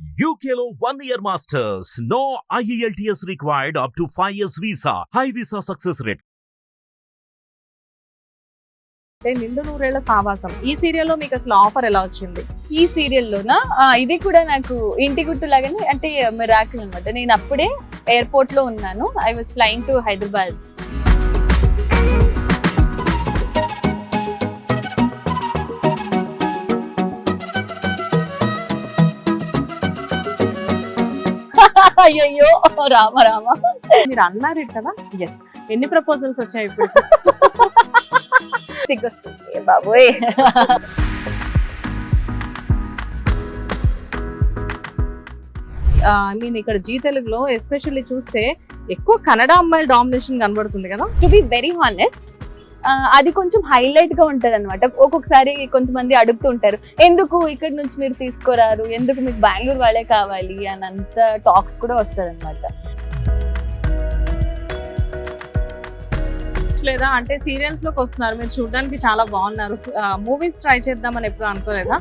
Year masters. No E IELTS required up to 5 years visa. High visa success rate. అంటే నిండు నూరేళ్ళ సావాసం ఈ సీరియల్లో మీకు అసలు ఆఫర్ ఎలా వచ్చింది ఈ సీరియల్లోనా ఇది కూడా నాకు ఇంటి గుట్టు లాగానే అంటే మిరాకిల్ అనమాట నేను అప్పుడే ఎయిర్పోర్ట్లో ఉన్నాను I was flying to Hyderabad అయ్యయ్యో. రామ రామ. మీరు అన్నారు కదా ఎస్ ఎన్ని ప్రపోజల్స్ వచ్చాయి ఇప్పుడు? సిగ్గొస్తుంది బాబోయ్. ఐ మీన్ ఇక్కడ జీ తెలుగులో ఎస్పెషల్లీ చూస్తే ఎక్కువ కన్నడ అమ్మాయిల డామినేషన్ కనబడుతుంది కదా? టు బి వెరీ హానెస్ట్ అది కొంచెం హైలైట్గా ఉంటది అనమాట ఒక్కొక్కసారి కొంతమంది అడుగుతూ ఉంటారు ఎందుకు ఇక్కడ నుంచి మీరు తీసుకురారు? ఎందుకు మీకు బెంగళూరు వాళ్ళే కావాలి? అని అంత టాక్స్ కూడా వస్తుంది అనమాట లేదా అంటే సీరియల్స్లోకి వస్తున్నారు. మీరు చూడడానికి చాలా బాగున్నారు. మూవీస్ ట్రై చేద్దామని ఎప్పుడు అనుకోలేదా?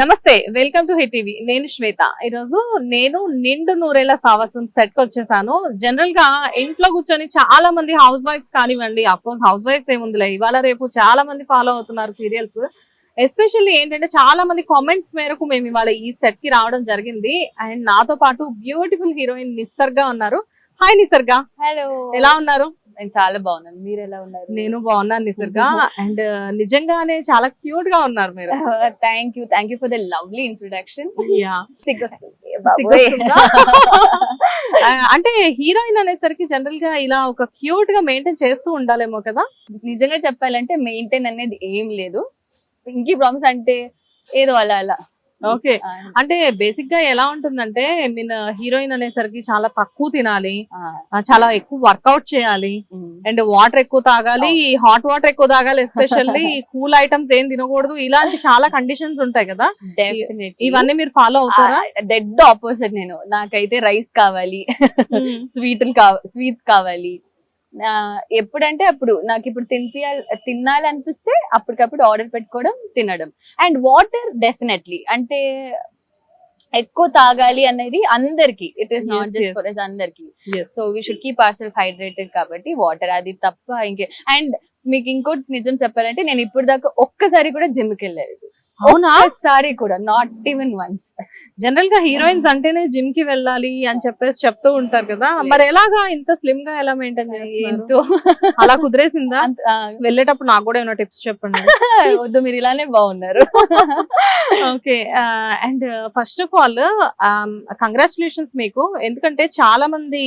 నమస్తే వెల్కమ్ టు హిట్ టీవీ. నేను శ్వేత. ఈరోజు నేను నిండు నూరేళ్ళ సావాసం సెట్కి వచ్చేసాను. జనరల్గా ఇంట్లో కూర్చొని చాలా మంది హౌస్ వైఫ్స్ కానివ్వండి అఫ్కోర్స్ హౌస్ వైఫ్స్ ఏముందిలే ఇవాళ రేపు చాలా మంది ఫాలో అవుతున్నారు సీరియల్స్. ఎస్పెషల్లీ ఏంటంటే చాలా మంది కామెంట్స్ మేరకు మేము ఇవాళ ఈ సెట్కి రావడం జరిగింది. అండ్ నాతో పాటు బ్యూటిఫుల్ హీరోయిన్ నిసర్గా ఉన్నారు. హాయ్ నిసర్గా. హలో. ఎలా ఉన్నారు? నేను చాలా బాగున్నాను. మీరు ఎలా ఉన్నారు? నేను బాగున్నాను నిసర్గా అండ్ నిజంగానే చాలా క్యూట్గా ఉన్నారు మీరు. Thank you thank you for the lovely introduction అంటే హీరోయిన్ అనేసరికి జనరల్గా ఇలా ఒక క్యూట్గా మెయింటైన్ చేస్తూ ఉండాలేమో కదా? నిజంగా చెప్పాలంటే మెయింటైన్ అనేది ఏం లేదు. పింకీ ప్రామిస్ అంటే ఏదో అలా అలా. ఓకే అంటే బేసిక్గా ఎలా ఉంటుందంటే మీన్ హీరోయిన్ అనేసరికి చాలా తక్కువ తినాలి చాలా ఎక్కువ వర్కౌట్ చేయాలి. అండ్ వాటర్ ఎక్కువ తాగాలి హాట్ వాటర్ ఎక్కువ తాగాలి ఎస్పెషల్లీ కూల్ ఐటమ్స్ ఏం తినకూడదు. ఇలాంటి చాలా కండిషన్స్ ఉంటాయి కదా. ఇవన్నీ మీరు ఫాలో అవుతారా? డెడ్ ఆపోజిట్ నేను. నాకైతే రైస్ కావాలి స్వీట్లు కావాలి స్వీట్స్ కావాలి ఎప్పుడంటే అప్పుడు నాకు ఇప్పుడు తినిపియాలి తినాలి అనిపిస్తే అప్పటికప్పుడు ఆర్డర్ పెట్టుకోవడం తినడం. అండ్ వాటర్ డెఫినెట్లీ అంటే ఎక్కువ తాగాలి అనేది అందరికి. It is not just. For us అందరికి. So we should keep our self hydrated కాబట్టి వాటర్ అది తప్ప ఇంకే. అండ్ మీకు ఇంకోటి నిజం చెప్పాలంటే నేను ఇప్పుడు దాకా ఒక్కసారి కూడా జిమ్కి వెళ్ళలేదు. అవునా? ఒక్కసారి కూడా నాట్ ఈవెన్ వన్స్ జనరల్గా హీరోయిన్స్ అంటేనే జిమ్కి వెళ్ళాలి అని చెప్పేసి చెప్తూ ఉంటారు కదా. మరి ఎలాగా ఇంత స్లిమ్గా ఎలా మెయింటైన్ చేస్తారు అలా కుదిరేసిందా? వెళ్ళేటప్పుడు నాకు కూడా ఏమైనా టిప్స్ చెప్పండి. వద్దు మీరు ఇలానే బాగున్నారు. Okay and first of all congratulations మీకు. ఎందుకంటే చాలా మంది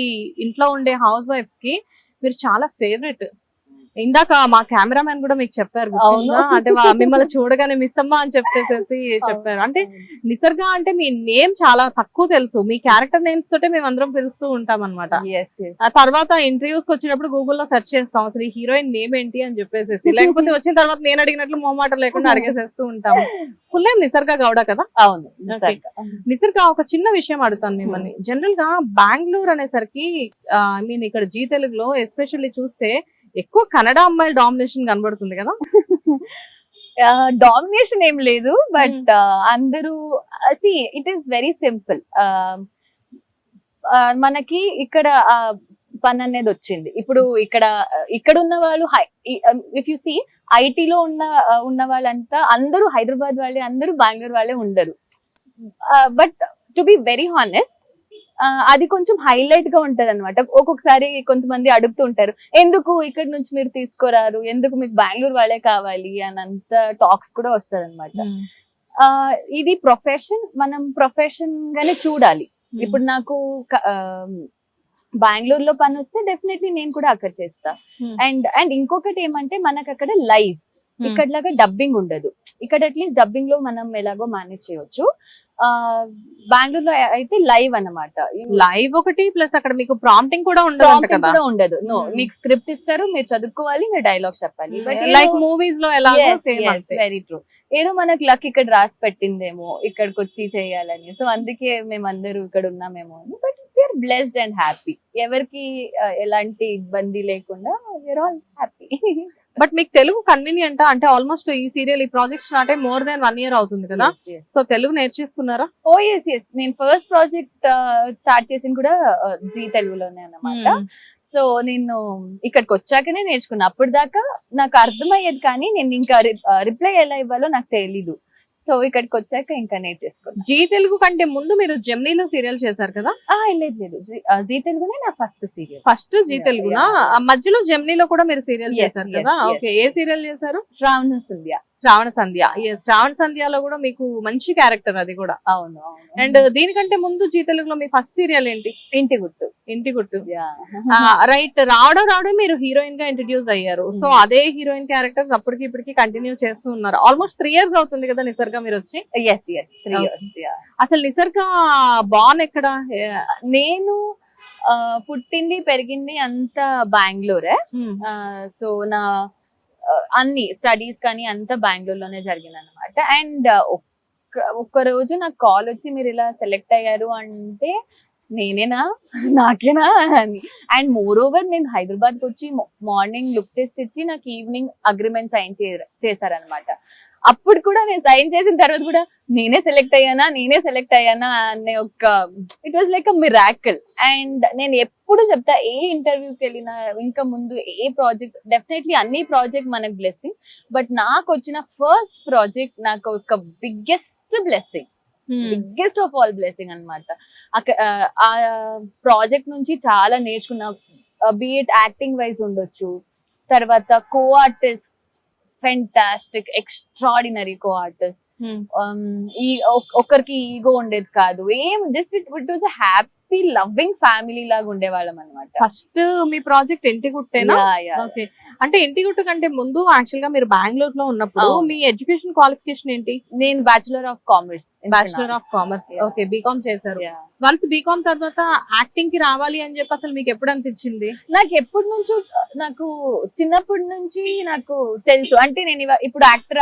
ఇంట్లో ఉండే హౌస్ వైఫ్స్కి మీరు చాలా ఫేవరెట్ ఇందాక మా కెమెరామెన్ కూడా మీకు చెప్పారు. అంటే మిమ్మల్ని చూడగానే మిస్ అమ్మా అని చెప్పేసేసి చెప్పారు. అంటే నిసర్గా అంటే మీ నేమ్ చాలా తక్కువ తెలుసు. మీ క్యారెక్టర్ నేమ్స్ తోటే మేము అందరం పిలుస్తూ ఉంటాం అనమాట తర్వాత ఇంటర్వ్యూస్ వచ్చినప్పుడు గూగుల్లో సెర్చ్ చేస్తాం అసలు ఈ హీరోయిన్ నేమ్ ఏంటి? అని చెప్పేసి లేకపోతే వచ్చిన తర్వాత నేను అడిగినట్లు మొహమాట లేకుండా అడిగేసేస్తూ ఉంటాం. ఫుల్ నేమ్ నిసర్గా గౌడ కదా? అవును. నిసర్గా. ఒక చిన్న విషయం అడుగుతాను మిమ్మల్ని. జనరల్గా బెంగళూరు అనేసరికి ఐ మీన్ ఇక్కడ జీ తెలుగులో ఎస్పెషల్లీ చూస్తే ఎక్కువ కన్నడ అమ్మాయిల డామినేషన్ కనబడుతుంది కదా? డామినేషన్ ఏం లేదు బట్ అందరూ see it is very simple మనకి ఇక్కడ పని అనేది వచ్చింది. ఇప్పుడు ఇక్కడ ఇక్కడ ఉన్న వాళ్ళు ఇఫ్ యు సి ఐటీలో ఉన్న ఉన్న వాళ్ళంతా అందరూ హైదరాబాద్ వాళ్ళే అందరూ బెంగళూరు వాళ్ళే ఉండరు. But to be very honest అది కొంచెం హైలైట్గా ఉంటది అనమాట ఒక్కొక్కసారి కొంతమంది అడుగుతూ ఉంటారు ఎందుకు ఇక్కడ నుంచి మీరు తీసుకురారు? ఎందుకు మీకు బెంగళూరు వాళ్ళే కావాలి? అని అంత టాక్స్ కూడా వస్తుంది అనమాట ఇది ప్రొఫెషన్ మనం ప్రొఫెషన్ గానే చూడాలి. ఇప్పుడు నాకు బెంగళూరులో పని వస్తే డెఫినెట్లీ నేను కూడా అక్కడ చేస్తా. అండ్ అండ్ ఇంకొకటి ఏమంటే మనకు అక్కడ లైవ్ ఇక్కడలాగా డబ్బింగ్ ఉండదు. ఇక్కడ అట్లీస్ట్ డబ్బింగ్లో మనం ఎలాగో మేనేజ్ చేయొచ్చు. ఆ బెంగళూరులో అయితే లైవ్ అన్నమాట. లైవ్ ఒకటి ప్లస్ అక్కడ మీకు ప్రాంప్టింగ్ కూడా ఉండదు కూడా ఉండదు. No Hmm. మీకు స్క్రిప్ట్ ఇస్తారు మీరు చదువుకోవాలి మీరు డైలాగ్ చెప్పాలి. లైక్ మూవీస్లో ఎలా వెరీ ట్రూ ఏదో మనకి లక్ ఇక్కడ రాసి పెట్టిందేమో ఇక్కడికి వచ్చి చేయాలని. సో అందుకే మేమందరూ ఇక్కడ ఉన్నామేమో అని. But we're blessed and happy ఎవరికి ఎలాంటి ఇబ్బంది లేకుండా వీఆర్ ఆల్ హ్యాపీ బట్ మీకు తెలుగు కన్వీనియంట్ అంటే? ఆల్మోస్ట్ ఈ సీరియల్ ఈ ప్రాజెక్ట్ స్టార్ట్ అయ్యి మోర్ దాన్ వన్ ఇయర్ అవుతుంది కదా? సో తెలుగు నేర్చేసుకున్నారా? ఓ ఎస్ ఎస్ నేను ఫస్ట్ ప్రాజెక్ట్ స్టార్ట్ చేసింది కూడా జీ తెలుగులోనే అన్నమాట. Hmm. సో నేను ఇక్కడికి వచ్చాకనే నేర్చుకున్నా. అప్పుడు దాకా నాకు అర్థమయ్యేది కానీ నేను ఇంకా రిప్లై ఎలా ఇవ్వాలో నాకు తెలీదు. సో ఇక్కడికి వచ్చాక ఇంకా నేర్చేసుకున్నా జీ తెలుగు కంటే ముందు మీరు జెమినీలో సీరియల్ చేశారు కదా? ఆ, లేదు లేదు. జీ- తెలుగునే నా ఫస్ట్ సీరియల్. ఫస్ట్ జీ తెలుగునా? మధ్యలో జెమినీలో కూడా మీరు సీరియల్ చేశారు కదా. ఓకే ఏ సీరియల్ చేశారు? శ్రావణ సంధ్య శ్రావణ సంధ్య. శ్రావణ సంధ్యలో కూడా మీకు మంచి క్యారెక్టర్ అది కూడా. అవును అండ్ దీనికంటే ముందు జీ తెలుగులో మీ ఫస్ట్ సీరియల్ ఏంటి? ఇంటి గుట్టు. ఇంటి గుట్టు. రైట్ రావడం రావడం మీరు హీరోయిన్గా ఇంట్రడ్యూస్ అయ్యారు. So Hmm. అదే హీరోయిన్ క్యారెక్టర్స్ అప్పటికి ఇప్పటికి కంటిన్యూ చేస్తూ ఉన్నారు. ఆల్మోస్ట్ త్రీ ఇయర్స్ అవుతుంది కదా నిసర్గా మీరు వచ్చి? Yes yes three. ఇయర్స్ అసలు నిసర్గా బాన్ ఎక్కడ? నేను పుట్టింది పెరిగింది అంతా బెంగళూరే Hmm. సో నా అన్ని స్టడీస్ కానీ అంతా బెంగళూరులోనే జరిగింది అనమాట అండ్ uh, ఒక్క ఒక్క రోజు నాకు కాల్ వచ్చి మీరు ఇలా సెలెక్ట్ అయ్యారు అంటే నేనేనా? నాకేనా? అని. అండ్ మోర్ ఓవర్ నేను హైదరాబాద్కి వచ్చి మార్నింగ్ లుక్ టెస్ట్ ఇచ్చి నాకు ఈవినింగ్ అగ్రిమెంట్ సైన్ చేశారనమాట అప్పుడు కూడా నేను సైన్ చేసిన తర్వాత కూడా నేనే సెలెక్ట్ అయ్యానా? నేనే సెలెక్ట్ అయ్యానా? అనే ఒక it was like a miracle and నేను ఎప్పుడు చెప్తా ఏ ఇంటర్వ్యూకి వెళ్ళినా ఇంకా ముందు ఏ ప్రాజెక్ట్ డెఫినెట్లీ అన్ని ప్రాజెక్ట్ మనకు బ్లెస్సింగ్ బట్ నాకు వచ్చిన ఫస్ట్ ప్రాజెక్ట్ నాకు ఒక biggest blessing biggest of all blessing అనమాట ఆ ప్రాజెక్ట్ నుంచి చాలా నేర్చుకున్నా బీఎట్ యాక్టింగ్ వైజ్ ఉండొచ్చు. తర్వాత co artist fantastic extraordinary co artist. ఈ ఒక్- ఒక్కరికి ఈగో ఉండేది కాదు. ఏం just it it was happy loving family లాగా ఉండేవాళ్ళం అనమాట ఫస్ట్ మీ ప్రాజెక్ట్ ఇంటి గుట్టేనా ఓకే అంటే ఇంటి గుట్టు కంటే ముందు యాక్చువల్గా మీరు బెంగళూరు లో ఉన్నప్పుడు. మీ ఎడ్యుకేషన్ క్వాలిఫికేషన్ ఏంటి? నేను bachelor of commerce bachelor of commerce okay BCom చేశారు. వన్స్ బీకామ్ తర్వాత యాక్టింగ్కి రావాలి అని చెప్పి అసలు మీకు ఎప్పుడు అనిపించింది? నాకు ఎప్పటి నుంచో నాకు చిన్నప్పటి నుంచి నాకు తెలుసు. అంటే నేను ఇప్పుడు యాక్టర్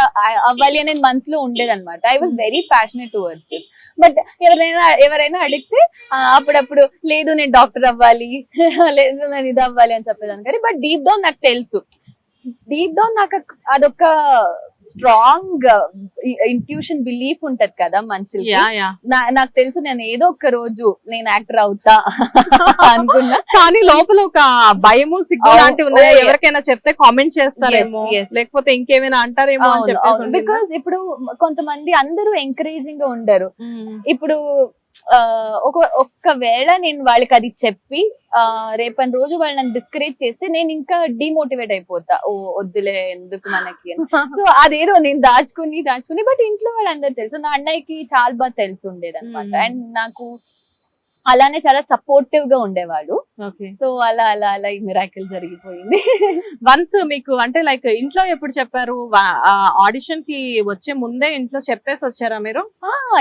అవ్వాలి అనేది మనసులో ఉండేది అనమాట I was very passionate towards this but ఎవరైనా ఎవరైనా అడిగితే ఆ, అప్పుడప్పుడు లేదు నేను డాక్టర్ అవ్వాలి. లేదు నేను ఇది అవ్వాలి అని చెప్పేదాన్ని. కానీ బట్ డీప్ డౌన్ నాకు తెలుసు. డీప్ డౌన్ నాకు అదొక స్ట్రాంగ్ ఇంట్యూషన్ బిలీఫ్ ఉంటది కదా మనుషులకి. నాకు తెలుసు నేను ఏదో ఒక రోజు నేను యాక్టర్ అవుతా అనుకున్నా. కానీ లోపల ఒక భయము సిగ్గు లాంటివి ఉన్నాయి? Oh. ఎవరికైనా చెప్తే కామెంట్ చేస్తారేమో. లేకపోతే ఇంకేమైనా అంటారేమో బికాస్ ఇప్పుడు కొంతమంది అందరూ ఎంకరేజింగ్గా ఉండరు. ఉంటుందా? ఇప్పుడు ఒక ఒక్కవేళ నేను వాళ్ళకి అది చెప్పి ఆ, రేపటి రోజు వాళ్ళు నన్ను డిస్కరేజ్ చేస్తే నేను ఇంకా డిమోటివేట్ అయిపోతా. ఓ వద్దులే ఎందుకు మనకి సో అదేదో నేను దాచుకుని దాచుకుని బట్ ఇంట్లో వాళ్ళందరూ తెలుసు. నా అన్నయ్యకి చాలా బాగా తెలిసి ఉండేది అనమాట. అండ్ నాకు అలానే చాలా సపోర్టివ్గా ఉండేవాడు. సో అలా అలా అలా ఈ మిరాకిల్ జరిగిపోయింది. వన్స్ మీకు అంటే లైక్ ఇంట్లో ఎప్పుడు చెప్పారు? ఆడిషన్కి వచ్చే ముందే ఇంట్లో చెప్పేసి వచ్చారా మీరు?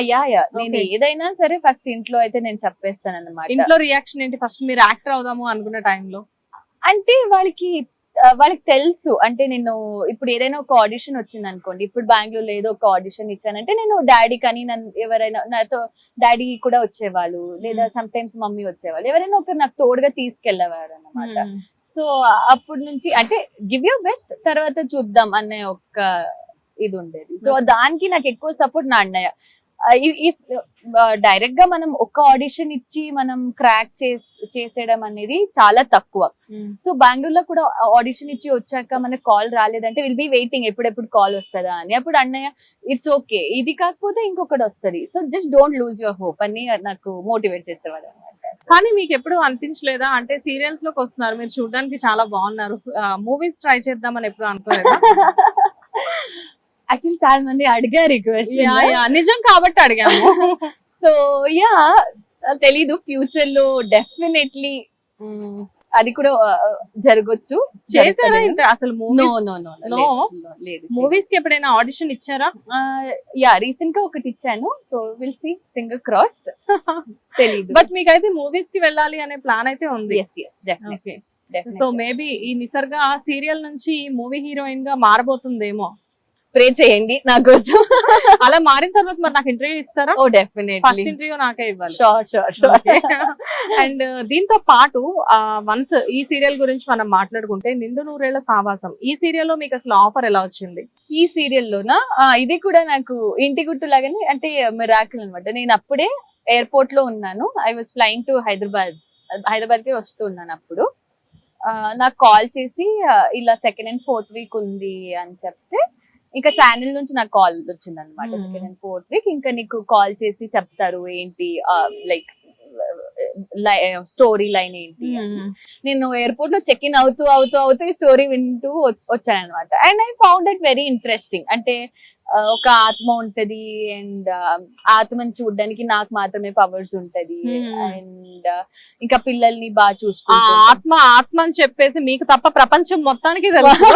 Yeah yeah. నేను. ఏదైనా సరే ఫస్ట్ ఇంట్లో అయితే నేను చెప్పేస్తాను అనమాట ఇంట్లో రియాక్షన్ ఏంటి? ఫస్ట్ మీరు యాక్టర్ అవుదాము అనుకున్న టైంలో అంటే వాళ్ళకి వాళ్ళకి తెలుసు. అంటే నేను ఇప్పుడు ఏదైనా ఒక ఆడిషన్ వచ్చింది అనుకోండి ఇప్పుడు బెంగళూరులో ఏదో ఒక ఆడిషన్ ఇచ్చానంటే నేను డాడీ కానీ నన్ను ఎవరైనా నాతో డాడీ కూడా వచ్చేవాళ్ళు. లేదా సమ్ టైమ్స్ మమ్మీ వచ్చేవాళ్ళు. ఎవరైనా ఒకరు నాకు తోడుగా తీసుకెళ్ళేవారు అన్నమాట. సో అప్పటి నుంచి అంటే గివ్ యూ బెస్ట్ తర్వాత చూద్దాం అనే ఒక ఇది ఉండేది. So Okay. దానికి నాకు ఎక్కువ సపోర్ట్ నా అన్నయ్య. డైరెక్ట్గా మనం ఒక ఆడిషన్ ఇచ్చి మనం క్రాక్ చేసేయడం అనేది చాలా తక్కువ. సో బెంగళూరులో కూడా ఆడిషన్ ఇచ్చి వచ్చాక మనకు కాల్ రాలేదంటే విల్ బి వెయిటింగ్ ఎప్పుడెప్పుడు కాల్ వస్తుందా అని. అప్పుడు అన్నయ్య ఇట్స్ ఓకే ఇది కాకపోతే ఇంకొకటి వస్తది. So just don't lose your hope అని నాకు మోటివేట్ చేసేవాడు కానీ మీకు ఎప్పుడు అనిపించలేదా? అంటే సీరియల్స్లోకి వస్తున్నారు. మీరు చూడడానికి చాలా బాగున్నారు. మూవీస్ ట్రై చేద్దామని ఎప్పుడు అనుకోలేదా? యాక్చువల్లీ చాలా మంది అడిగారు రిక్వెస్ట్ యా, యా, నిజం కాబట్టి అడిగాము. సో యా తెలీదు. ఫ్యూచర్లో డెఫినెట్లీ అది కూడా ఆ, జరగొచ్చు చేశారా ఇంత అసలు మూవీస్కి ఎప్పుడైనా ఆడిషన్ ఇచ్చారా? యా రీసెంట్గా ఒకటి ఇచ్చాను. So will see finger crossed తెలీదు. బట్ మీకైతే మూవీస్కి వెళ్ళాలి అనే ప్లాన్ అయితే ఉంది. Yes yes definitely so maybe ఈ నిసర్గా సీరియల్ నుంచి మూవీ హీరోయిన్గా మారబోతుందేమో. ప్రే చేయండి నా కోసం. అలా మారిన తర్వాత మరి నాకు ఇంటర్వ్యూ ఇస్తారా? ఓ ఫస్ట్ డెఫినెట్లీ ఇంటర్వ్యూ నాకే ఇవ్వాలి. షూర్ షూర్ షూర్ అండ్ దీంతో పాటు వన్స్ ఈ సీరియల్ గురించి మనం మాట్లాడుకుంటే నిండు నూరేళ్ళ సావాసం. ఈ సీరియల్లో మీకు అసలు ఆఫర్ ఎలా వచ్చింది? ఈ సీరియల్ లోనా ఆ, ఇది కూడా నాకు ఇంటి గుట్టు లాగానే అంటే మిరాకిల్ అన్నమాట. నేను అప్పుడే ఎయిర్పోర్ట్లో ఉన్నాను. I was flying to Hyderabad హైదరాబాద్కి వస్తున్నాను అప్పుడు. నాకు కాల్ చేసి ఇలా సెకండ్ అండ్ ఫోర్త్ వీక్ ఉంది అని చెప్తే ఇంకా ఛానల్ నుంచి నాకు కాల్ వచ్చింది అనమాట Hmm. Second and fourth week ఇంకా నీకు కాల్ చేసి చెప్తారు ఏంటి లైక్ స్టోరీ లైన్ ఏంటి అని. నేను ఎయిర్పోర్ట్లో చెక్ ఇన్ అవుతూ అవుతూ అవుతూ ఈ స్టోరీ వింటూ వచ్చాను అనమాట and I found it very interesting అంటే ఒక ఆత్మ ఉంటది అండ్ ఆత్మని చూడడానికి నాకు మాత్రమే పవర్స్ ఉంటది. Hmm. అండ్ ఇంకా పిల్లల్ని బాగా ఆ చూసుకుంటూ ఆత్మ ఆత్మ అని చెప్పేసి మీకు తప్ప ప్రపంచం మొత్తానికి తెలుసు.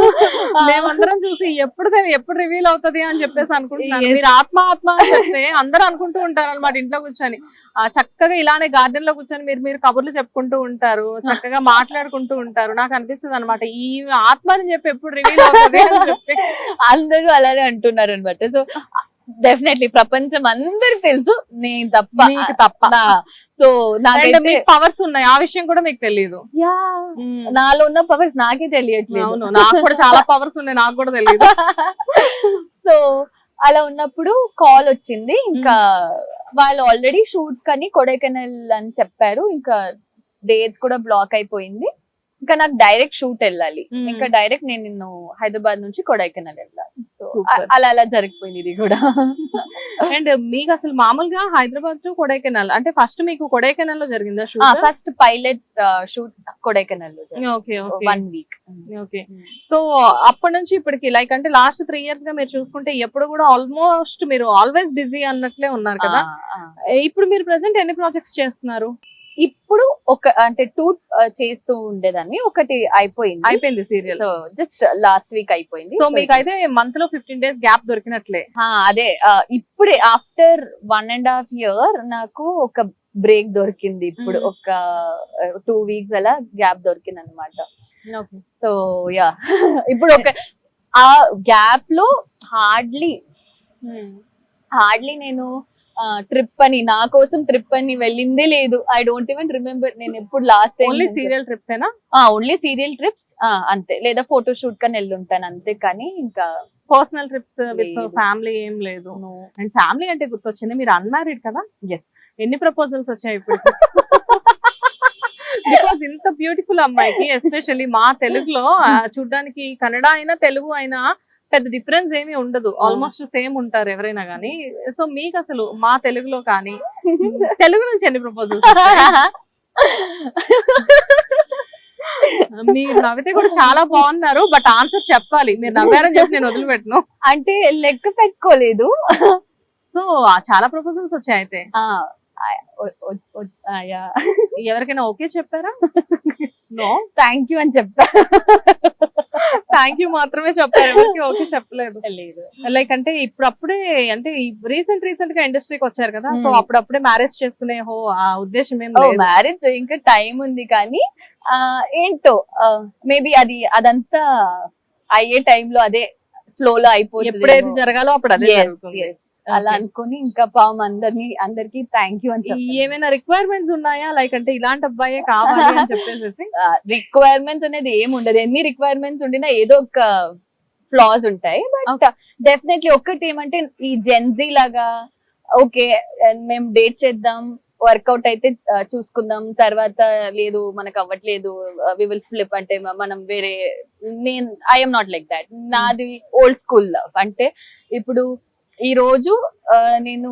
మేమందరం చూసి ఎప్పుడు ఎప్పుడు రివీల్ అవుతది అని చెప్పేసి అనుకుంటున్నాను. మీరు ఆత్మ ఆత్మ అని చెప్తే అందరూ అనుకుంటూ ఉంటారు అనమాట ఇంట్లో కూర్చొని. ఆ చక్కగా ఇలానే గార్డెన్లో కూర్చొని మీరు మీరు కబుర్లు చెప్పుకుంటూ ఉంటారు చక్కగా మాట్లాడుకుంటూ ఉంటారు. నాకు అనిపిస్తుంది అనమాట ఈ ఆత్మ అని చెప్పి ఎప్పుడు రివీల్ అవుతుంది అని చెప్పి. అందరూ అలానే అంటున్నారు అనమాట సో డెఫినెట్లీ ప్రపంచం అందరికి తెలుసు. నేను తప్ప. తప్ప సో మీకు పవర్స్ ఉన్నాయి. ఆ విషయం కూడా మీకు తెలియదు. నాలో ఉన్న పవర్స్ నాకే తెలియట్లేదు. అవును. నాకు కూడా చాలా పవర్స్ ఉన్నాయి. నాకు కూడా తెలియదు సో అలా ఉన్నప్పుడు కాల్ వచ్చింది. ఇంకా వాళ్ళు ఆల్రెడీ షూట్ కని కొడైకెనాల్ అని చెప్పారు. ఇంకా డేట్స్ కూడా బ్లాక్ అయిపోయింది. ఇంకా నాకు డైరెక్ట్ షూట్ వెళ్ళాలి. Hmm. ఇంకా డైరెక్ట్ నేను నిన్ను హైదరాబాద్ నుంచి కొడైకెనాల్ వెళ్ళాలి. సో. అలా అలా జరిగిపోయింది ఇది కూడా. అండ్ మీకు అసలు మామూలుగా హైదరాబాద్ టు కొడైకెనాల్ అంటే ఫస్ట్ మీకు కొడైకెనాల్లో జరిగిందా shoot first pilot shoot కొడైకెనాల్లో okay okay one week okay so అప్పటి నుంచి ఇప్పటికి లైక్ అంటే లాస్ట్ త్రీ ఇయర్స్గా మీరు చూసుకుంటే ఎప్పుడు కూడా ఆల్మోస్ట్ మీరు ఆల్వేస్ బిజీ అన్నట్లే ఉన్నారు కదా. ఇప్పుడు మీరు ప్రెసెంట్ ఎన్ని ప్రాజెక్ట్స్ చేస్తున్నారు? ఇప్పుడు ఒక అంటే టూ చేస్తూ ఉండేదాన్ని. ఒకటి అయిపోయింది. అయిపోయింది serial so just last week అయిపోయింది. సో మీకు అయితే మంత్లో ఫిఫ్టీన్ డేస్ గ్యాప్ దొరికినట్లే అదే ఇప్పుడే after one and half year నాకు ఒక బ్రేక్ దొరికింది. ఇప్పుడు Mm. ఒక టూ వీక్స్ అలా గ్యాప్ దొరికింది అనమాట సో యా ఇప్పుడు ఒక ఆ గ్యాప్లో హార్డ్లీ హార్డ్లీ నేను ట్రిప్ అని నా కోసం ట్రిప్ అని వెళ్ళిందే లేదు. ఐ డోంట్ ఈవెన్ రిమెంబర్ నేను ఎప్పుడు లాస్ట్ ఓన్లీ సీరియల్ ట్రిప్స్ ఏనా? ఓన్లీ సీరియల్ ట్రిప్స్ అంతే. లేదా ఫోటో షూట్ కని వెళ్ళుంటాను అంతే. కానీ ఇంకా పర్సనల్ ట్రిప్స్ విత్. ఫ్యామిలీ ఏం లేదు. అండ్ ఫ్యామిలీ అంటే గుర్తొచ్చింది మీరు అన్మ్యారీడ్ కదా? ఎస్ ఎన్ని ప్రపోజల్స్ వచ్చాయి ఇప్పుడు? బికాస్ ఇంత బ్యూటిఫుల్ అమ్మాయికి ఎస్పెషల్లీ మా తెలుగులో చూడ్డానికి కన్నడ అయినా తెలుగు అయినా పెద్ద డిఫరెన్స్ ఏమీ ఉండదు. ఆల్మోస్ట్ సేమ్ ఉంటారు ఎవరైనా కానీ సో మీకు అసలు మా తెలుగులో కానీ తెలుగు నుంచి ఎన్ని ప్రపోజల్స్ మీరు నవ్వితే కూడా చాలా బాగున్నారు బట్ ఆన్సర్ చెప్పాలి. మీరు నవ్వారని చెప్పి నేను వదిలిపెట్టను. అంటే లెక్క పెట్టుకోలేదు. సో చాలా ప్రపోజల్స్ వచ్చాయి అయితే. ఎవరికైనా ఓకే చెప్పారా? నో థ్యాంక్ యూ అని చెప్పా థ్యాంక్ యూ మాత్రమే చెప్పారు ఎవరికి ఓకే చెప్పలేదు. లేదు లైక్ అంటే ఇప్పుడు అప్పుడే అంటే రీసెంట్ రీసెంట్గా ఇండస్ట్రీకి వచ్చారు కదా సో Hmm. అప్పుడప్పుడే మ్యారేజ్ చేసుకునే హో ఆ ఉద్దేశం ఏం మ్యారేజ్ ఇంకా టైం ఉంది కానీ ఏంటో మేబీ అది అదంతా అయ్యే టైంలో అదే ఫ్లో లో అయిపోతుంది ఎప్పుడేది జరగాలో అప్పుడు అదే. అలా. అనుకుని ఇంకా పాపం అందరినీ అందరికి థ్యాంక్ యూ అని ఏమైనా రిక్వైర్మెంట్స్ ఉన్నాయా? లైక్ అంటే ఇలాంటి అబ్బాయే కావాలి అని చెప్పేసి రిక్వైర్మెంట్స్ అనేది ఏమి ఉండదు. ఎన్ని రిక్వైర్మెంట్స్ ఉండినా ఏదో ఒక ఫ్లాస్ ఉంటాయి. బట్ డెఫినెట్లీ ఒక్కటి ఏమంటే ఈ జెన్జీ లాగా ఓకే మేము డేట్ చేద్దాం వర్కౌట్ అయితే చూసుకుందాం. తర్వాత లేదు మనకు అవ్వట్లేదు వి విల్ ఫ్లిప్ అంటే మనం వేరే నేను ఐఎమ్ నాట్ లైక్ దాట్ నాది ఓల్డ్ స్కూల్ లవ్ అంటే ఇప్పుడు ఈ రోజు నేను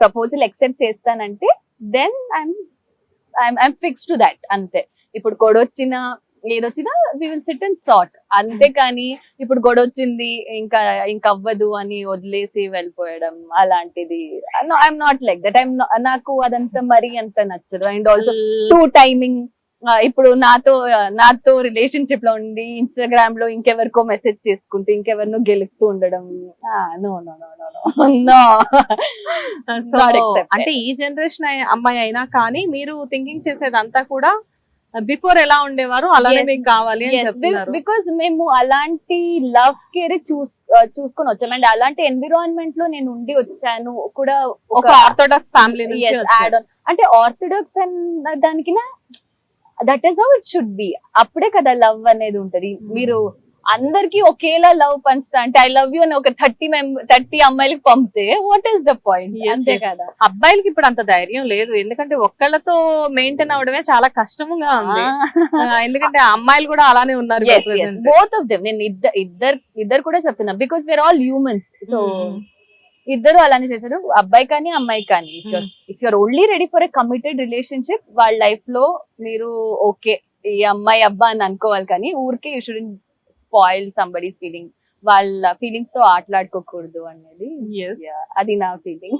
ప్రపోజల్ ఎక్సెప్ట్ చేస్తానంటే then I'm I'm fix to that అంతే. ఇప్పుడు గొడవచ్చినా ఏదొచ్చినా we will sit and sort అంతే కానీ ఇప్పుడు గొడవచ్చింది ఇంకా ఇంకా అవ్వదు అని వదిలేసి వెళ్ళిపోయడం అలాంటిది. I'm not like that I'm నాకు అదంతా మరీ అంత నచ్చదు. అండ్ ఆల్సో టూ టైమింగ్ ఇప్పుడు నాతో నాతో రిలేషన్షిప్లో ఉండి ఇన్స్టాగ్రామ్లో ఇంకెవరికో మెసేజ్ చేసుకుంటూ ఇంకెవరినో గెలుపుతూ ఉండడం. No no no no no. అంటే ఈ జనరేషన్ అమ్మాయి అయినా కానీ మీరు థింకింగ్ చేసేదంతా కూడా బిఫోర్ ఎలా ఉండేవారు అలానే. మీకు కావాలి బికాస్ మేము అలాంటి లవ్ కేర్ చూస్ చూసుకొని వచ్చాము అండ్ అలాంటి ఎన్విరాన్మెంట్లో నేను ఉండి వచ్చాను కూడా ఒక ఆర్థోడాక్స్ ఫ్యామిలీ. అంటే ఆర్థోడాక్స్ అన్న దానికి that is how it should be అప్పుడే కదా లవ్ అనేది ఉంటది. మీరు అందరికి ఒకేలా లవ్ పంచుతా అంటే ఐ లవ్ యూ అని ఒక థర్టీ థర్టీ అమ్మాయిలకి పంపితే వాట్ ఈస్ ద పాయింట్ అంతే. కదా. అబ్బాయిలకి ఇప్పుడు అంత ధైర్యం లేదు. ఎందుకంటే ఒక్కళ్ళతో మెయింటైన్ అవడమే చాలా కష్టంగా ఉంది. ఎందుకంటే అమ్మాయిలు కూడా అలానే ఉన్నారు బోత్ ఆఫ్ దెమ్ నేను ఇద్దరు ఇద్దరు కూడా చెప్తున్నా. Because we're all humans so. ఇద్దరు అలానే చేశారు. అబ్బాయి కానీ అమ్మాయి కానీ. If you're only ready for a committed relationship వాళ్ళ లైఫ్లో మీరు ఓకే ఈ అమ్మాయి అబ్బా అని అనుకోవాలి కానీ ఊరికే you should spoil somebody's feeling వాళ్ళ ఫీలింగ్స్తో ఆటలాడుకోకూడదు అనేది అది నా ఫీలింగ్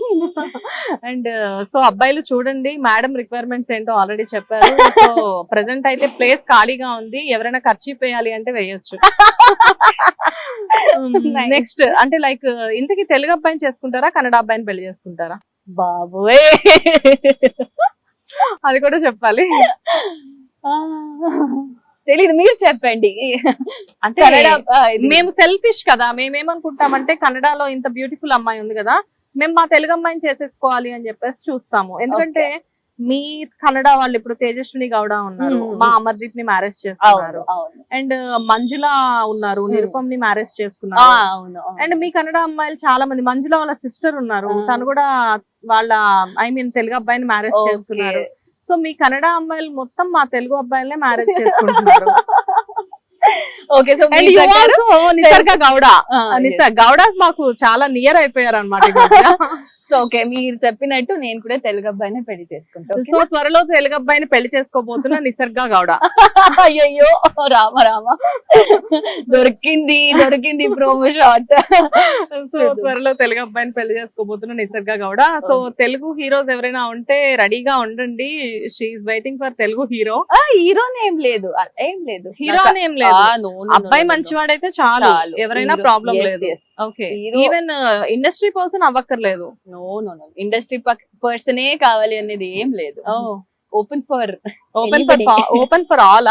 అండ్ సో అబ్బాయిలు చూడండి మేడం రిక్వైర్మెంట్స్ ఏంటో ఆల్రెడీ చెప్పారు. సో ప్రెసెంట్ అయితే ప్లేస్ ఖాళీగా ఉంది ఎవరైనా ఖర్చు వేయాలి అంటే వేయొచ్చు. నెక్స్ట్ అంటే లైక్ ఇంతకి తెలుగు అబ్బాయిని చేసుకుంటారా కన్నడ అబ్బాయిని పెళ్ళి చేసుకుంటారా? బాబోయ్! అది కూడా చెప్పాలి. తెలీదు మీరు చెప్పండి అంటే మేము సెల్ఫిష్ కదా మేమేమనుకుంటామంటే కన్నడలో ఇంత బ్యూటిఫుల్ అమ్మాయి ఉంది కదా మేము మా తెలుగు అమ్మాయిని చేసేసుకోవాలి అని చెప్పేసి చూస్తాము ఎందుకంటే మీ కన్నడ వాళ్ళు ఇప్పుడు తేజస్విని గౌడ ఉన్నారు. మా అమర్దీప్ని మ్యారేజ్ చేసుకున్నారు అండ్ మంజుల ఉన్నారు. నిరుపమ్ని మ్యారేజ్ చేసుకున్నారు. అండ్ మీ కన్నడ అమ్మాయిలు చాలా మంది మంజుల వాళ్ళ సిస్టర్ ఉన్నారు. తను కూడా వాళ్ళ ఐ మీన్ తెలుగు అబ్బాయిని మ్యారేజ్. చేసుకున్నారు సో మీ కన్నడ అమ్మాయిలు మొత్తం మా తెలుగు అబ్బాయిలనే మ్యారేజ్ చేసుకుంటున్నారు. Okay so and you also Nisarga Gowda Nisarga Gowdas మాకు చాలా నియర్ అయిపోయారు అనమాట సో ఓకే మీరు చెప్పినట్టు నేను కూడా తెలుగు అబ్బాయిని పెళ్ళి చేసుకుంటా సో త్వరలో తెలుగు అబ్బాయిని పెళ్ళి చేసుకోబోతున్న నిసర్గ గౌడ. అయ్యో రామ రామ. దొరికింది దొరికింది ప్రోమో షాట్ సో త్వరలో తెలుగు అబ్బాయిని పెళ్ళి చేసుకోబోతున్న నిసర్గ గౌడ. సో తెలుగు హీరోస్ ఎవరైనా ఉంటే రెడీగా ఉండండి. She's waiting for Telugu hero. హీరోని ఏం లేదు. ఏం లేదు. హీరో ఏం లేదు. అబ్బాయి. మంచివాడైతే చాలు. ఎవరైనా. ప్రాబ్లం లేదు. Okay even industry person అవ్వక్కర్లేదు. No no no. Industry పర్సనే కావాలి అనేది ఏం లేదు. Open for open for. Open for all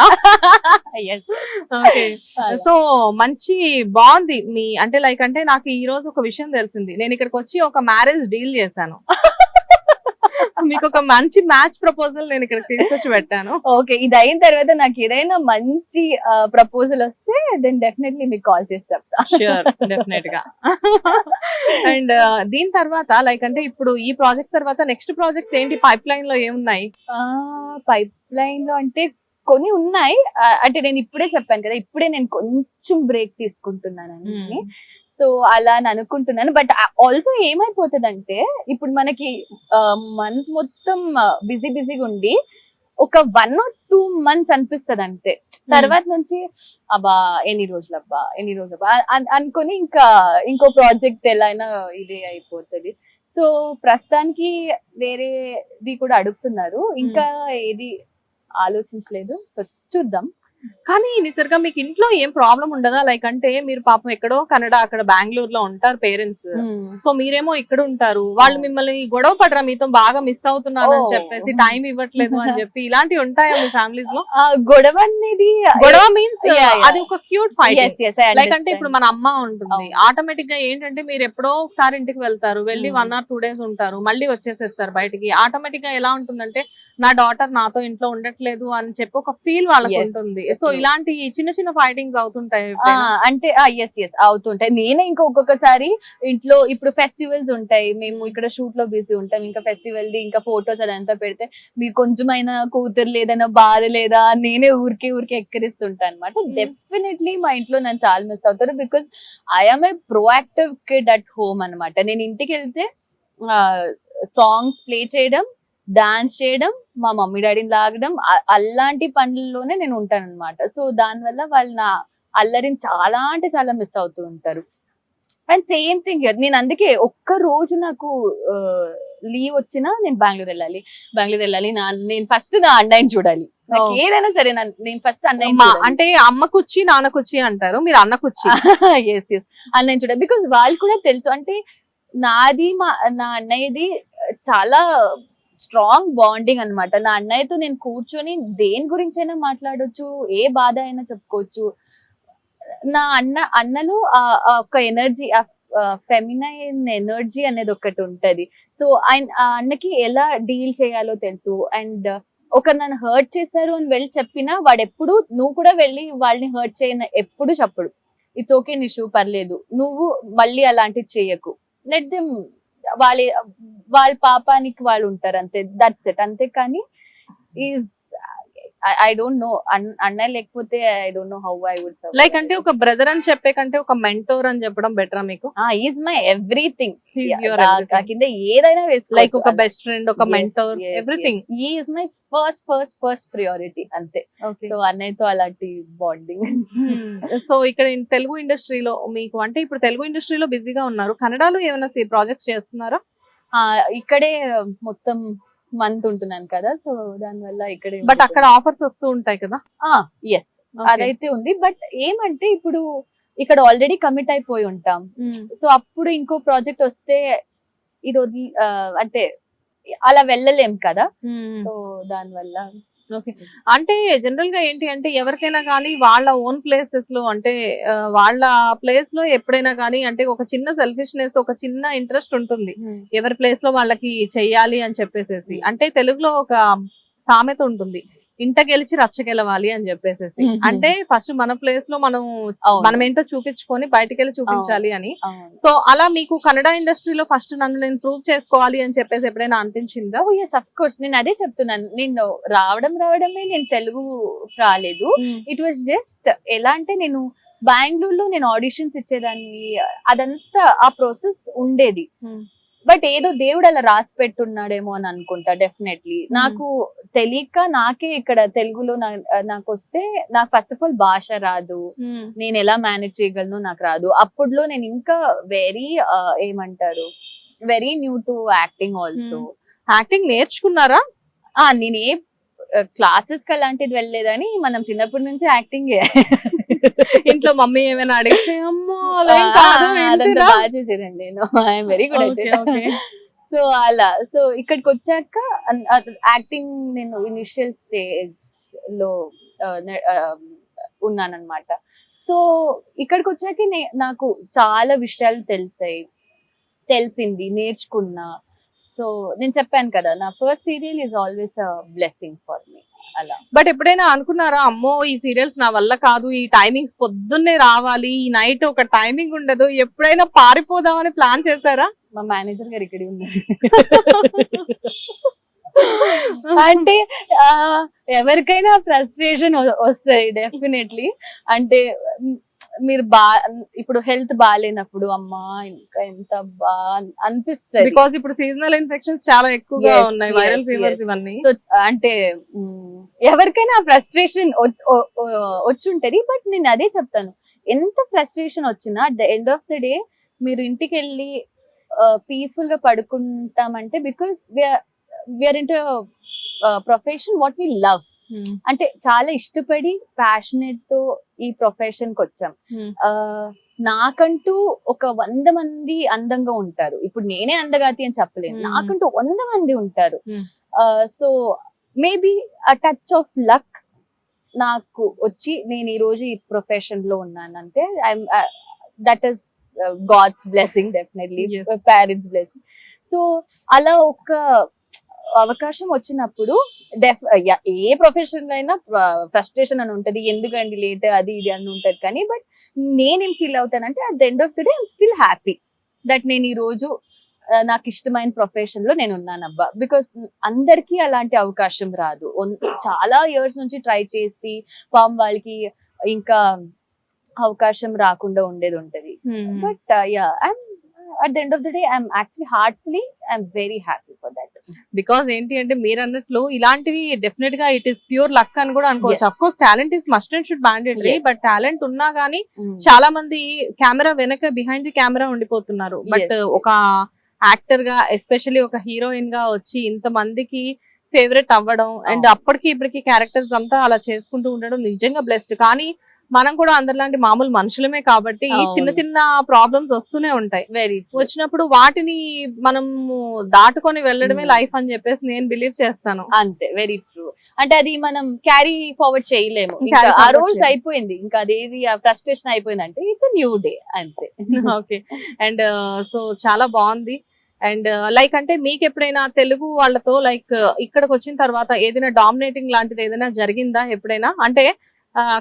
so మంచి బాగుంది మీ అంటే లైక్ అంటే నాకు ఈ రోజు ఒక విషయం తెలిసింది. నేను ఇక్కడికి వచ్చి ఒక మ్యారేజ్ డీల్ చేశాను. మీకు ఒక మంచి మ్యాచ్ ప్రపోజల్ నేను ఇక్కడ తీసుకొచ్చి పెట్టాను. ఓకే ఇది అయిన తర్వాత నాకు ఏదైనా మంచి ప్రపోజల్ వస్తే దెన్ డెఫినెట్లీ మీకు కాల్ చేసి చెప్తా. షూర్ డెఫినెట్గా. అండ్ దీని తర్వాత లైక్ అంటే ఇప్పుడు ఈ ప్రాజెక్ట్ తర్వాత నెక్స్ట్ ప్రాజెక్ట్స్ ఏంటి? పైప్ లైన్లో ఏమున్నాయి? పైప్ లైన్లో అంటే కొన్ని ఉన్నాయి. అంటే నేను ఇప్పుడే చెప్పాను కదా ఇప్పుడే నేను కొంచెం బ్రేక్ తీసుకుంటున్నాను సో అలా అని అనుకుంటున్నాను. బట్ ఆల్సో ఏమైపోతుందంటే ఇప్పుడు మనకి మంత్ మొత్తం బిజీ బిజీగా ఉండి ఒక వన్ ఆర్ టూ మంత్స్ అనిపిస్తుంది అంతే తర్వాత నుంచి అబ్బా ఎన్ని రోజులు అబ్బా ఎన్ని రోజులు అబ్బా అన్- అనుకొని ఇంకా ఇంకో ప్రాజెక్ట్ ఎలా అయినా ఇది అయిపోతుంది. సో ప్రస్తుతానికి వేరేది కూడా అడుగుతున్నారు. ఇంకా ఏది ఆలోచించలేదు. సో చూద్దాం. కానీ నిసరిగా మీకు ఇంట్లో ఏం ప్రాబ్లం ఉండదా? లైక్ అంటే మీరు పాపం ఎక్కడో కన్నడ అక్కడ బెంగళూరు లో ఉంటారు పేరెంట్స్. సో మీరేమో ఇక్కడ ఉంటారు. వాళ్ళు మిమ్మల్ని గొడవ పడరా? మీతో బాగా మిస్ అవుతున్నాను అని Oh. చెప్పేసి టైం ఇవ్వట్లేదు అని చెప్పి ఇలాంటివి ఉంటాయా మీ ఫ్యామిలీస్లో? గొడవ అనేది గొడవ మీన్స్. అది ఒక క్యూట్ ఫైట్ లైక్ అంటే. ఇప్పుడు మన అమ్మ ఉంటుంది. ఆటోమేటిక్గా ఏంటంటే మీరు ఎప్పుడో ఒకసారి ఇంటికి వెళ్తారు. వెళ్ళి Hmm. One or two days ఉంటారు. మళ్ళీ వచ్చేసేస్తారు బయటికి. ఆటోమేటిక్గా ఎలా ఉంటుందంటే నా డాటర్ నాతో ఇంట్లో ఉండట్లేదు అని చెప్పి ఒక ఫీల్ వాళ్ళకి ఉంటుంది. సో. ఇలాంటి చిన్న చిన్న ఫైటింగ్స్ అవుతుంటాయి? అంటే ఎస్ ఎస్ అవుతుంటాయి నేనే ఇంకా ఒక్కొక్కసారి ఇంట్లో ఇప్పుడు ఫెస్టివల్స్ ఉంటాయి మేము ఇక్కడ షూట్లో బిజీ ఉంటాం ఇంకా ఫెస్టివల్ ది ఇంకా ఫొటోస్ అదంతా పెడితే మీరు కొంచెమైనా కూతురు లేదన్నా బాధ లేదా నేనే ఊరికే ఊరికే ఎక్కరిస్తుంటా అనమాట Hmm. డెఫినెట్లీ మా ఇంట్లో నన్ను చాలా మిస్ అవుతారు because I'm a proactive kid at home అన్నమాట నేను ఇంటికి వెళ్తే సాంగ్స్ ప్లే చేయడం డాన్స్ చేయడం మా మమ్మీ డాడీని లాగడం అలాంటి పనుల్లోనే నేను ఉంటాను అనమాట సో దానివల్ల వాళ్ళు నా అల్లరిని చాలా అంటే చాలా మిస్ అవుతూ ఉంటారు. అండ్ సేమ్ థింగ్ నేను అందుకే ఒక్క రోజు నాకు లీవ్ వచ్చినా నేను బెంగళూరు వెళ్ళాలి బెంగళూరు వెళ్ళాలి నా నేను ఫస్ట్ నా అన్నయ్యని చూడాలి. నాకు. ఏదైనా సరే నేను ఫస్ట్ అన్నయ్య అంటే అమ్మ కుచ్చి నాన్న కుచ్చి అంటారు మీరు అన్న కుచ్చి ఎస్ ఎస్ అన్నయ్య చూడాలి. బికాస్ వాళ్ళు కూడా తెలుసు అంటే నాది మా నా అన్నయ్యది చాలా స్ట్రాంగ్ బాండింగ్ అన్నమాట. నా అన్నయ్యతో నేను కూర్చొని దేని గురించి అయినా మాట్లాడొచ్చు ఏ బాధ అయినా చెప్పుకోవచ్చు. నా అన్న అన్నలో ఆ- ఒక ఎనర్జీ ఫెమినైన్ ఎనర్జీ అనేది ఒకటి ఉంటది. సో ఆయన ఆ అన్నకి ఎలా డీల్ చేయాలో తెలుసు. అండ్ ఒక నన్ను హర్ట్ చేశారు అని వెళ్ళి చెప్పినా వాడు ఎప్పుడు నువ్వు కూడా వెళ్ళి వాళ్ళని హర్ట్ చేయన ఎప్పుడు చెప్పడు. ఇట్స్ ఓకే నిషు పర్లేదు. నువ్వు మళ్ళీ అలాంటివి చేయకు. లెట్ దెమ్ వాళ్ళ వాళ్ళ పాపానికి వాళ్ళు ఉంటారు అంతే. దట్స్ ఇట్ అంతే కానీ ఈజ్ ఐ డోంట్ నో అన్న లేకపోతే I don't know how I would like అంటే ఒక బ్రదర్ అని చెప్పే కంటే ఒక మెంటోర్ అని చెప్పడం బెటరా మీకు? ఈజ్ మై ఎవ్రీథింగ్ లైక్ కింద ఏదైనా వేసుకో ఒక బెస్ట్ ఫ్రెండ్ ఒక mentor everything is my first first first priority అంతే. సో అన్నయ్యతో అలాంటి బాండింగ్ సో ఇక్కడ ఇన్ తెలుగు ఇండస్ట్రీలో మీకు అంటే ఇప్పుడు తెలుగు ఇండస్ట్రీలో బిజీగా ఉన్నారు. కన్నడలో ఏమైనా ప్రాజెక్ట్స్ చేస్తున్నారా? ఇక్కడే మొత్తం మంత్ ఉంటున్నాను కదా సో దాని వల్ల ఇక్కడే బట్ అక్కడ ఆఫర్స్ వస్తూ ఉంటాయి కదా? ఎస్ అదైతే ఉంది. బట్ ఏమంటే ఇప్పుడు ఇక్కడ ఆల్రెడీ కమిట్ అయిపోయి ఉంటాం. సో అప్పుడు ఇంకో ప్రాజెక్ట్ వస్తే ఇది అంటే అలా వెళ్ళలేం కదా? సో దాని వల్ల ఓకే. అంటే జనరల్గా ఏంటి అంటే ఎవరికైనా కానీ వాళ్ళ ఓన్ ప్లేసెస్లో అంటే వాళ్ళ ప్లేస్లో ఎప్పుడైనా కానీ అంటే ఒక చిన్న సెల్ఫిష్నెస్ ఒక చిన్న ఇంట్రెస్ట్ ఉంటుంది. ఎవరి ప్లేస్లో వాళ్ళకి చెయ్యాలి అని చెప్పేసేసి. అంటే తెలుగులో ఒక సామెత ఉంటుంది. ఇంట గెలిచి రచ్చ గెలవాలి అని చెప్పేసేసి. Mhm. అంటే ఫస్ట్ మన ప్లేస్లో మనం. మనం ఏంటో చూపించుకొని బయటకు వెళ్ళి చూపించాలి అని. సో అలా మీకు కన్నడ ఇండస్ట్రీలో ఫస్ట్ నన్ను నేను ప్రూవ్ చేసుకోవాలి అని చెప్పేసి ఎప్పుడైనా అనిపించిందా? ఎస్ అఫ్ కోర్స్ నేను అదే చెప్తున్నాను. నేను రావడం రావడమే నేను తెలుగు రాలేదు. ఇట్ వాస్ జస్ట్ ఎలా అంటే నేను బెంగళూరులో నేను ఆడిషన్స్ ఇచ్చేదాన్ని అదంతా ఆ ప్రాసెస్ ఉండేది. బట్ ఏదో దేవుడు అలా రాసి పెట్టున్నాడేమో అని అనుకుంటా డెఫినెట్లీ నాకు తెలియక నాకే ఇక్కడ తెలుగులో నాకు వస్తే నాకు ఫస్ట్ ఆఫ్ ఆల్ భాష రాదు. నేను ఎలా మేనేజ్ చేయగలను నాకు రాదు. అప్పుడులో నేను ఇంకా వెరీ ఏమంటారు very new to acting also acting నేర్చుకున్నారా? ఆ నేను ఏ క్లాసెస్కి అలాంటిది వెళ్ళలేదని మనం చిన్నప్పటి నుంచి యాక్టింగ్ ఇంట్లో మమ్మీ ఏమైనా అడిగితే అమ్మా? బాగా చేసేదండి నేను. I'm very good. సో అలా సో ఇక్కడికి వచ్చాక యాక్టింగ్ నేను ఇనిషియల్ స్టేజ్లో ఉన్నానన్నమాట. సో ఇక్కడికి వచ్చాక నాకు చాలా విషయాలు తెలిసాయి. తెలిసింది నేర్చుకున్నా. సో నేను చెప్పాను కదా నా first serial is always a blessing for me అలా. బట్ ఎప్పుడైనా అనుకున్నారా అమ్మో ఈ సీరియల్స్ నా వల్ల కాదు ఈ టైమింగ్స్ పొద్దున్నే రావాలి ఈ నైట్ ఒక టైమింగ్ ఉండదు ఎప్పుడైనా పారిపోదామని ప్లాన్ చేశారా? మా మేనేజర్ గారు ఇక్కడే ఉన్నారు. అంటే ఎవరికైనా ఫ్రస్ట్రేషన్ వస్తాయి డెఫినెట్లీ. అంటే మీరు బా ఇప్పుడు హెల్త్ బాగాలేనప్పుడు అమ్మా ఇంకా ఎంత బా అనిపిస్తుంది. బికాస్ ఇప్పుడు సీజనల్ ఇన్ఫెక్షన్స్ చాలా ఎక్కువగా ఉన్నాయి వైరల్ ఫీవర్స్. ఇవన్నీ. సో అంటే ఎవరికైనా ఫ్రస్ట్రేషన్ వచ్చుంటది బట్ నేను అదే చెప్తాను. ఎంత ఫ్రస్ట్రేషన్ వచ్చినా at the end of the day మీరు ఇంటికి వెళ్ళి పీస్ఫుల్గా పడుకుంటామంటే because we are into profession what we love అంటే చాలా ఇష్టపడి ప్యాషనెట్తో ఈ ప్రొఫెషన్కి వచ్చాం Hmm. నాకంటూ ఒక వంద మంది అందంగా ఉంటారు ఇప్పుడు నేనే అందగాతి అని చెప్పలేను Hmm. నాకంటూ వంద మంది ఉంటారు Hmm. So maybe a touch of luck నాకు వచ్చి నేను ఈ రోజు ఈ ప్రొఫెషన్లో ఉన్నాను అంటే I'm that is God's blessing definitely. Parents blessing so అలా ఒక అవకాశం వచ్చినప్పుడు డెఫ్ ఏ ప్రొఫెషన్ అయినా ఫ్రస్ట్రేషన్ అని ఉంటది. ఎందుకండి లేట్ అది ఇది అని ఉంటది కానీ బట్ నేనేం feel అవుతానంటే at the end of the day I'm still happy that నేను ఈ రోజు నాకు ఇష్టమైన ప్రొఫెషన్లో నేను ఉన్నానబ్బా. బికాస్ అందరికీ అలాంటి అవకాశం రాదు. చాలా ఇయర్స్ నుంచి ట్రై చేసి పాపం వాళ్ళకి ఇంకా అవకాశం రాకుండా ఉండేది ఉంటది. But yeah I'm at the end of the day I'm actually heartfully I'm very happy because ఏంటి అంటే మీరు అన్నట్లు ఇలాంటివి డెఫినెట్గా ఇట్ ఇస్ ప్యూర్ లక్ అని కూడా అనుకోవచ్చు. Of course talent is must and should Yes. But talent ఉన్నా గానీ చాలా మంది కెమెరా వెనక బిహైండ్ ది కెమెరా ఉండిపోతున్నారు బట్. ఒక యాక్టర్గా ఎస్పెషల్లీ ఒక హీరోయిన్గా వచ్చి ఇంత మందికి ఫేవరెట్ అవ్వడం అండ్. అప్పటికి ఇప్పటికి క్యారెక్టర్స్ అంతా అలా చేసుకుంటూ ఉండడం నిజంగా బ్లెస్డ్ కానీ మనం కూడా అందరిలాంటి మామూలు మనుషులమే కాబట్టి. చిన్న చిన్న ప్రాబ్లమ్స్ వస్తూనే ఉంటాయి. వెరీ వచ్చినప్పుడు వాటిని మనం దాటుకొని వెళ్ళడమే Hmm. లైఫ్ అని చెప్పేసి నేను బిలీవ్ చేస్తాను. అంతే. వెరీ ట్రూ అంటే అది మనం క్యారీ ఫార్వర్డ్ చేయలేము. ఇంకా ఆ రోల్స్. అయిపోయింది. ఇంకా అదేది ఫ్రస్ట్రేషన్ అయిపోయింది అంటే ఇట్స్ న్యూ డే అంతే. ఓకే అండ్ సో చాలా బాగుంది. అండ్ లైక్ అంటే మీకు ఎప్పుడైనా తెలుగు వాళ్ళతో లైక్ ఇక్కడికి వచ్చిన తర్వాత ఏదైనా డామినేటింగ్ లాంటిది ఏదైనా జరిగిందా ఎప్పుడైనా? అంటే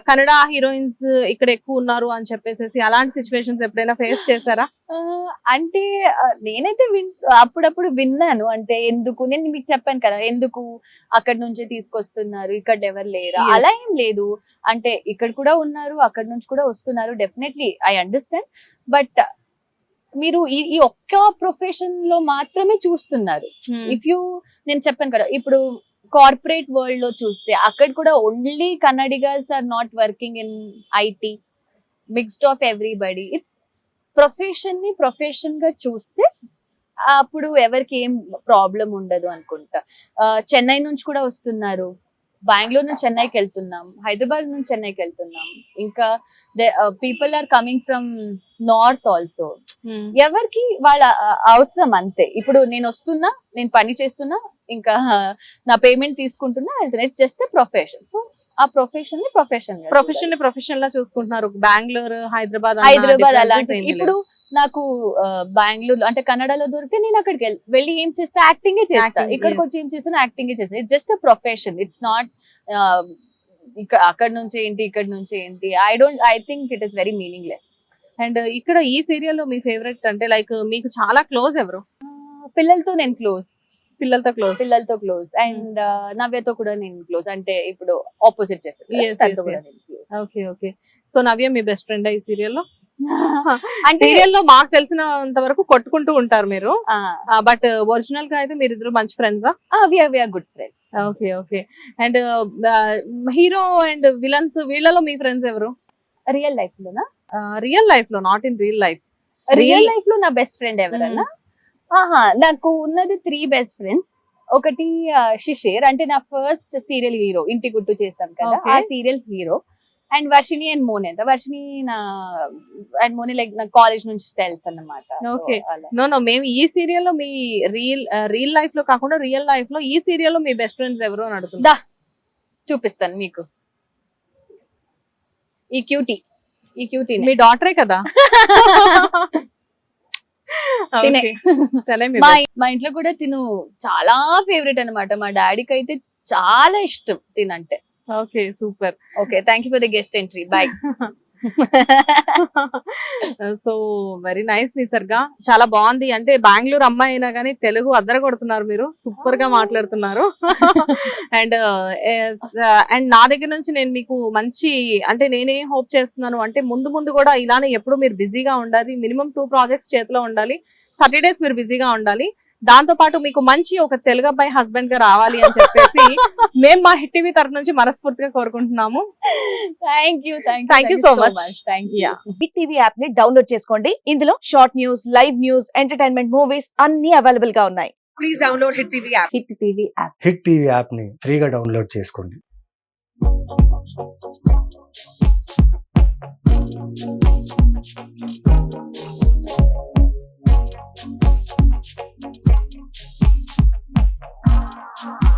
కన్నడ హీరోయిన్స్ ఇక్కడ ఎక్కువ ఉన్నారు అని చెప్పేసి అలాంటి సిచ్యువేషన్స్ ఎప్పుడైనా ఫేస్ చేశారా? అంటే నేనైతే విన్ అప్పుడప్పుడు విన్నాను. అంటే ఎందుకు? నేను మీకు చెప్పాను కదా ఎందుకు అక్కడ నుంచి తీసుకొస్తున్నారు? ఇక్కడ ఎవరు లేరా. అలా ఏం లేదు. అంటే ఇక్కడ కూడా ఉన్నారు అక్కడ నుంచి కూడా వస్తున్నారు డెఫినెట్లీ ఐ అండర్స్టాండ్ బట్ మీరు ఈ ఈ ఒక్క ప్రొఫెషన్లో మాత్రమే చూస్తున్నారు. ఇఫ్ యూ నేను చెప్పాను కదా ఇప్పుడు కార్పొరేట్ వరల్డ్లో చూస్తే అక్కడ కూడా only కన్నడిగర్స్ are not working in IT mixed of everybody it's ప్రొఫెషన్ని ప్రొఫెషన్గా చూస్తే అప్పుడు ఎవరికి ఏం ప్రాబ్లం ఉండదు అనుకుంటా. చెన్నై నుంచి కూడా వస్తున్నారు. బెంగళూరు నుంచి చెన్నైకి వెళ్తున్నాం. హైదరాబాద్ నుంచి చెన్నైకి వెళ్తున్నాం. ఇంకా people are coming from north also. ఎవరికి వాళ్ళ అవసరం అంతే. ఇప్పుడు నేను వస్తున్నా నేను పని చేస్తున్నా ఇంకా నా పేమెంట్ తీసుకుంటున్నా ఇట్స్ జస్ట్ ప్రొఫెషన్ సో ఆ ప్రొఫెషన్ని ప్రొఫెషన్ ప్రొఫెషన్ని ప్రొఫెషన్ లా చూసుకుంటున్నారు. బెంగళూరు హైదరాబాద్ హైదరాబాద్ అలాంటి. ఇప్పుడు నాకు బెంగళూరు అంటే కన్నడలో దొరికితే నేను అక్కడికి వెళ్- వెళ్ళి ఏం చేస్తా యాక్టింగ్ చేస్తా. ఇక్కడికి. వచ్చి ఏం చేస్తాను యాక్టింగ్ చేస్తా. It's just a profession it's not ఇక్కడ అక్కడ నుంచి ఏంటి ఇక్కడ నుంచి ఏంటి. I don't I think it is very meaningless and ఇక్కడ ఈ సీరియల్లో మీ ఫేవరెట్ అంటే లైక్ మీకు చాలా క్లోజ్ ఎవరు? పిల్లలతో నేను క్లోజ్ పిల్లలతో క్లోజ్ పిల్లలతో క్లోజ్ అండ్ నవ్యతో కూడా నేను క్లోజ్ అంటే ఇప్పుడు ఆపోజిట్ చేస్తాను ఓకే ఓకే సో నవ్య మీ బెస్ట్ ఫ్రెండ్ ఈ సీరియల్లో? అంటే సీరియల్లో మాకు తెలిసినంత వరకు కొట్టుకుంటూ ఉంటారు మీరు. బట్ ఒరిజినల్గా అయితే మీరిద్దరు మంచి friends good friends okay okay and hero and villains వీళ్ళలో మీ ఫ్రెండ్స్ ఎవరు? రియల్ లైఫ్ లోనా? రియల్ లైఫ్లో not in real life real లైఫ్లో నా బెస్ట్ ఫ్రెండ్ ఎవరన్నా? ఆహా నాకు ఉన్నది త్రీ బెస్ట్ ఫ్రెండ్స్ ఒకటి శిషిర్ అంటే నా ఫస్ట్ సీరియల్ హీరో ఇంటి గుట్టు చేసాం కదా. ఆ serial hero and Varshini and Moni అంత వర్షిని నా అండ్ మోని లైక్ నా కాలేజ్ నుంచి తెలుసు అన్నమాట. అలా. నో నో మేము ఈ సీరియల్లో మీ రియల్ రియల్ లైఫ్లో కాకుండా రియల్ లైఫ్లో ఈ సీరియల్లో మీ బెస్ట్ ఫ్రెండ్స్ ఎవరు అని అడుగుతున్నా. దా. చూపిస్తాను మీకు. ఈ క్యూటీ ఈ క్యూటీ మీ డాటరే కదా? తినే. మీ ఇంట్లో కూడా తిను. చాలా ఫేవరెట్ అన్నమాట. మా డాడీకి అయితే చాలా ఇష్టం తినంటే. Okay super. Okay thank you for the guest entry boy so very nice Nisarga. చాలా బాగుంది. అంటే బెంగళూరు అమ్మాయి అయినా కానీ తెలుగు అద్దర కొడుతున్నారు మీరు. సూపర్గా మాట్లాడుతున్నారు. అండ్ అండ్ నా దగ్గర నుంచి నేను మీకు మంచి అంటే నేనే హోప్ చేస్తున్నాను. అంటే ముందు ముందు కూడా ఇలానే ఎప్పుడు మీరు బిజీగా ఉండాలి. మినిమం టూ ప్రాజెక్ట్స్ చేతిలో ఉండాలి. థర్టీ డేస్ మీరు బిజీగా ఉండాలి. దాంతో పాటు మీకు మంచి ఒక తెలుగు అబ్బాయి హస్బెండ్గా రావాలి అని చెప్పేసి మేము మా హిట్ టీవీ తరఫు నుంచి మనస్ఫూర్తిగా కోరుకుంటున్నాము. Thank you thank you so much thank you hit TV యాప్ని డౌన్లోడ్ చేసుకోండి. ఇందులో short news live news entertainment movies అన్ని అవైలబుల్గా ఉన్నాయి. Please download hit TV app hit TV app hit TV యాప్ని ఫ్రీగా డౌన్లోడ్ చేసుకోండి. Thank you. Bye.